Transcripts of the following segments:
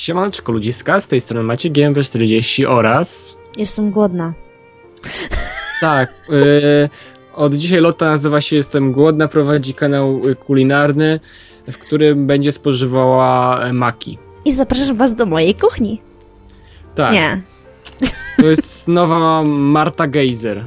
Siemaneczko ludziska, z tej strony macie GMP40 oraz... Jestem głodna. Tak, yy, od dzisiaj Lotta nazywa się Jestem Głodna, prowadzi kanał y, kulinarny, w którym będzie spożywała e, maki. I zapraszam was do mojej kuchni. Tak, Nie. to jest nowa Marta Geyser.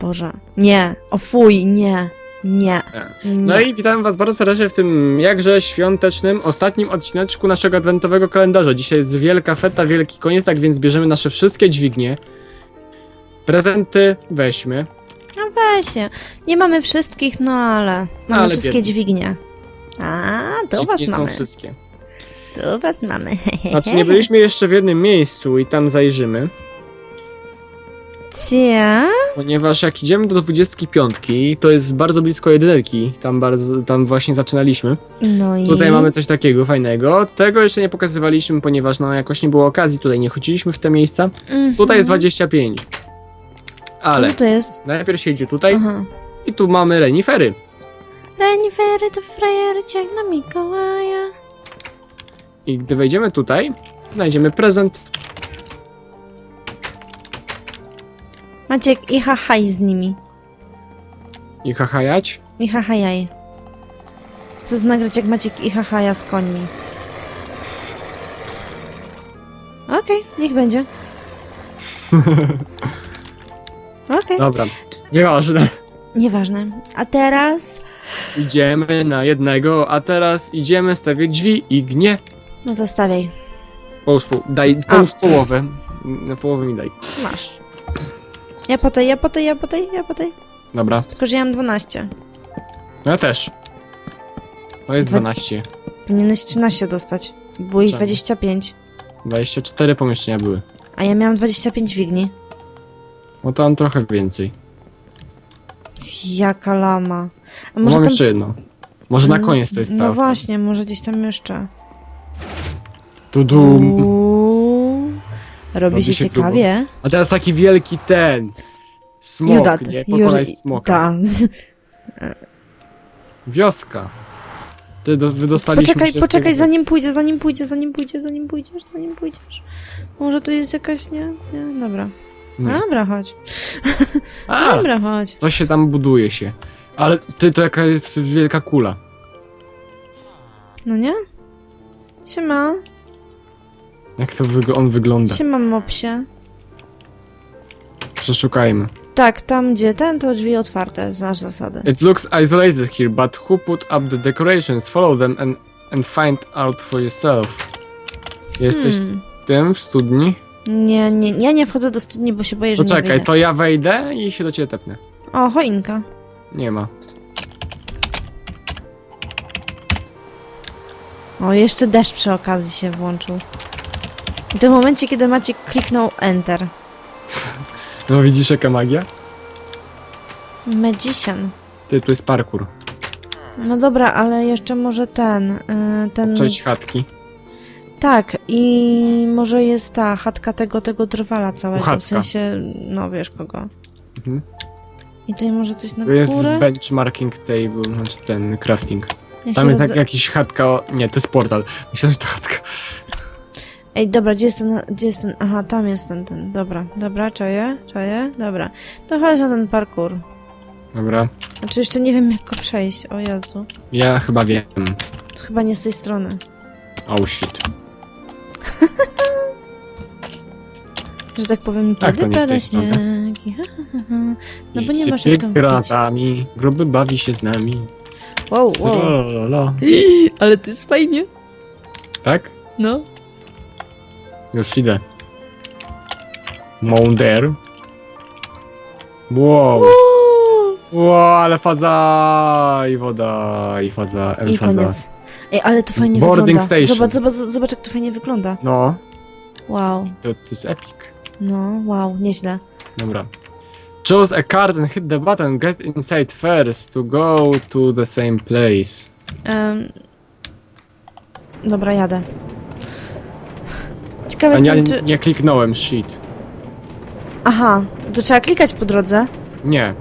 Boże. Nie. O fuj, nie. Nie. nie. No i witam was bardzo serdecznie w tym jakże świątecznym, ostatnim odcineczku naszego adwentowego kalendarza. Dzisiaj jest wielka feta, wielki koniec, tak więc bierzemy nasze wszystkie dźwignie. Prezenty weźmy. No weź. Nie mamy wszystkich, no ale mamy ale wszystkie biedni. dźwignie. A, to was Dźwignie są mamy. wszystkie. To was mamy. Znaczy nie byliśmy jeszcze w jednym miejscu i tam zajrzymy, Cia? ponieważ jak idziemy do 25, to jest bardzo blisko jedynki, tam, bardzo, tam właśnie zaczynaliśmy. No i... Tutaj mamy coś takiego fajnego, tego jeszcze nie pokazywaliśmy, ponieważ no jakoś nie było okazji, tutaj nie chodziliśmy w te miejsca. Mhm. Tutaj jest 25. Ale Co to jest? najpierw się idzie tutaj Aha. i tu mamy renifery. Renifery to frajery ciąg na Mikołaja. I gdy wejdziemy tutaj, znajdziemy prezent. Maciek i hahaj z nimi. I hahajać. I hahajaj. Chcę nagrać jak Maciek i hahaja z końmi. Okej, niech będzie. Okej, Dobra, nieważne. nieważne. A teraz... Idziemy na jednego, a teraz idziemy stawiać drzwi i gnie. No to stawiaj. Połóż, pół, daj, połóż połowę. Na połowę mi daj. Masz. Ja po tej, ja po tej, ja po tej, ja po tej. Dobra. Tylko, że ja mam 12. No ja też. To jest Dwa- 12. Powinieneś 13 dostać. Było ich Czemu? 25. 24 pomieszczenia były. A ja miałam 25 dźwigni. No to mam trochę więcej. Jaka lama. A Może może mam tam... jeszcze jedno. Może na koniec to jest No właśnie, może gdzieś tam jeszcze. Tu dum. Uuu, robi, Robi się, się ciekawie. A teraz taki wielki ten. Smok, Judat. nie? Pokonaj smoka. Ta. Wioska. Ty, do, wy dostaliśmy Poczekaj, się z poczekaj, tego- zanim pójdzie, zanim pójdzie, zanim pójdzie, zanim pójdziesz, zanim pójdziesz. Może tu jest jakaś, nie? Nie, dobra. Nie. Dobra, chodź. A, Dobra, chodź. coś się tam buduje się. Ale ty, to jaka jest wielka kula. No nie? Siema, Jak to wyg on wygląda? siema mopsie. Przeszukajmy. Tak, tam gdzie ten, to drzwi otwarte, znasz zasady. It looks isolated here, but who put up the decorations? Follow them and, and find out for yourself. Jesteś Hmm. z tym w studni? Nie, nie, ja nie wchodzę do studni, bo się boję, że nie czekaj, wyjdę. to ja wejdę i się do ciebie tepnę. O, choinka. Nie ma. O, jeszcze deszcz przy okazji się włączył. W tym momencie, kiedy Maciek kliknął Enter. No widzisz jaka magia? Magician. Ty, tu jest parkour. No dobra, ale jeszcze może ten, y, ten... Cześć chatki. Tak, i może jest ta chatka tego, tego drwala całego, Chatka. w sensie, no wiesz kogo. Mhm. I tutaj może coś na Tu jest górę? benchmarking table, znaczy ten crafting. Ja Tam jest roz... jak, jakiś chatka, o... nie, to jest portal. Myślałem, że to chatka. Ej, dobra, gdzie jest ten, gdzie jest ten, aha, tam jest ten, ten, dobra, dobra, czaję, czaję, dobra. To chodź na ten parkour. Dobra. Znaczy jeszcze nie wiem jak go przejść, o Jezu. Ja chyba wiem. To chyba nie z tej strony. Oh shit. Że tak powiem, Tak, to kiedy nie z tej pada strony. śnieg. i ha, ha, ha. No bo nie masz jak tam wbić. granatami, gruby bawi się z nami. Wow, wow. Srololo. Ale to jest fajnie. Tak? No. Już idę. Mounder. Wow. Wow, ale faza i woda i faza, I emfaza. koniec. Ej, ale to fajnie Boarding wygląda. station. Zobacz, zobacz, zobacz jak to fajnie wygląda. No, Wow. to, to jest epic. No, wow, nieźle. Dobra. Choose a card and hit the button. Get inside first to go to the same place. Em, Dobra, jadę. Ciekawe A nie, jestem, czy... nie kliknąłem, shit. Aha, to trzeba klikać po drodze. Nie,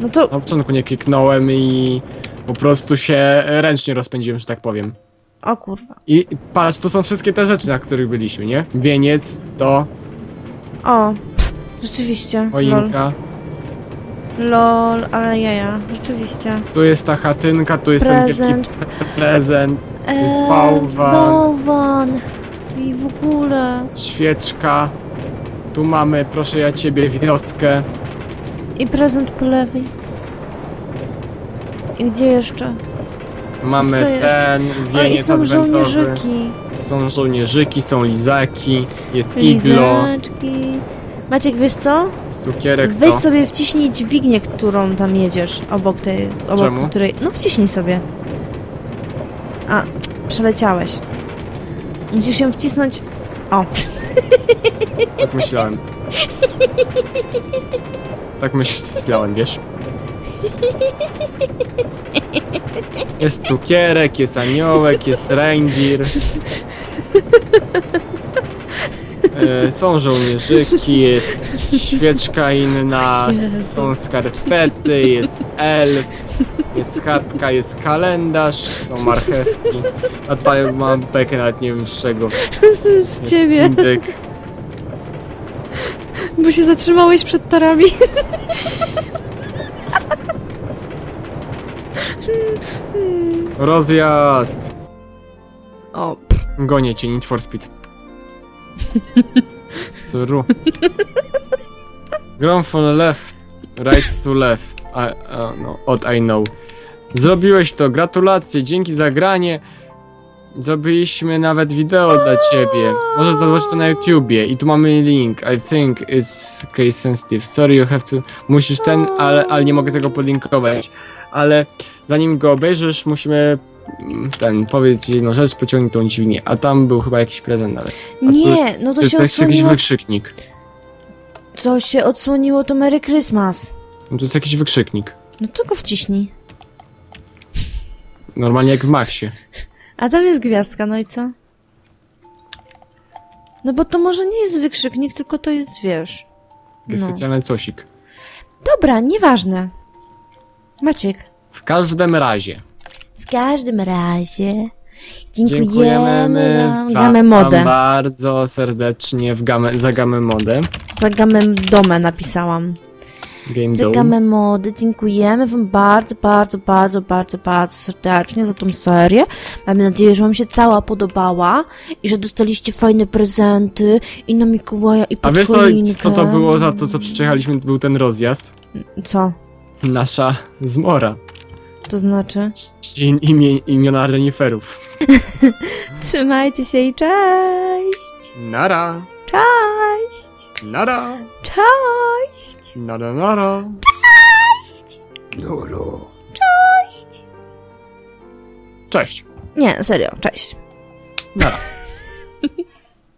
No to... na początku nie kliknąłem i po prostu się ręcznie rozpędziłem, że tak powiem. O kurwa. I patrz, tu są wszystkie te rzeczy, na których byliśmy, nie? Wieniec, to, O, pff, rzeczywiście. Lol. choinka, Lol, ale jaja, rzeczywiście. tu jest ta chatynka, tu jest ten Prezent. wielki prezent, jest Eee, bałwan, Bałwan. I w ogóle. świeczka, tu mamy, proszę ja ciebie, wioskę, I prezent po lewej. I gdzie jeszcze? mamy Co jeszcze? ten O, i wieniec są adwentowy, żołnierzyki. są żołnierzyki, są lizaki, jest iglo, Lizaczki. Maciek, wiesz co? cukierek, Weź co? sobie wciśnij dźwignię, którą tam jedziesz, obok tej, obok Czemu? której... No wciśnij sobie. A, przeleciałeś. Musisz ją wcisnąć... O, Tak myślałem. Tak myślałem, wiesz? Jest cukierek, jest aniołek, jest reindeer. E, Są żołnierzyki, jest świeczka inna, są skarpety, jest elf, jest chatka, jest kalendarz, są marchewki. A tutaj mam bekę nawet nie wiem z czego. z Jest ciebie, indyk. bo się zatrzymałeś przed torami. Rozjazd! O, Gonię cię, Need for Speed. Sru. Ground from left, right to left. I, uh, no, od I know. Zrobiłeś to, gratulacje, dzięki za granie. Zrobiliśmy nawet wideo dla ciebie. Możesz zobaczyć to na YouTubie. I tu mamy link. I think it's case sensitive. Sorry, you have to... Musisz ten, ale, ale nie mogę tego podlinkować. Ale zanim go obejrzysz, musimy mm, ten, powiedzieć jedną rzecz, pociągnij tą dźwignię. A tam był chyba jakiś prezent nawet. nie, no to To się jest jakiś odsłoniło, wykrzyknik. to się odsłoniło, to Merry Christmas. No To jest jakiś wykrzyknik. No to go wciśnij. Normalnie jak w Maxie. A tam jest gwiazdka, no i co? No bo to może nie jest wykrzyknik, tylko to jest, wiesz... Jest No. specjalny cosik. Dobra, nieważne. Maciek. W każdym razie. W każdym razie... Dziękujemy, Dziękujemy wam. wam Gamę modę. bardzo serdecznie w gamę, za gamę modę. Za gamę domę napisałam. Game gamę mody. Dziękujemy wam bardzo, bardzo, bardzo, bardzo, bardzo serdecznie za tą serię. Mam nadzieję, że wam się cała podobała i że dostaliście fajne prezenty i na Mikołaja i A wiesz co, podchoinkę. co to było za to, co przyjechaliśmy? Był ten rozjazd. Co? Nasza zmora. To znaczy? Im, imię, imiona reniferów. Trzymajcie się i cześć! Nara. Cześć! Nara. Cześć! Nara, nara. Cześć! Cześć. Nie, serio, cześć. Nara.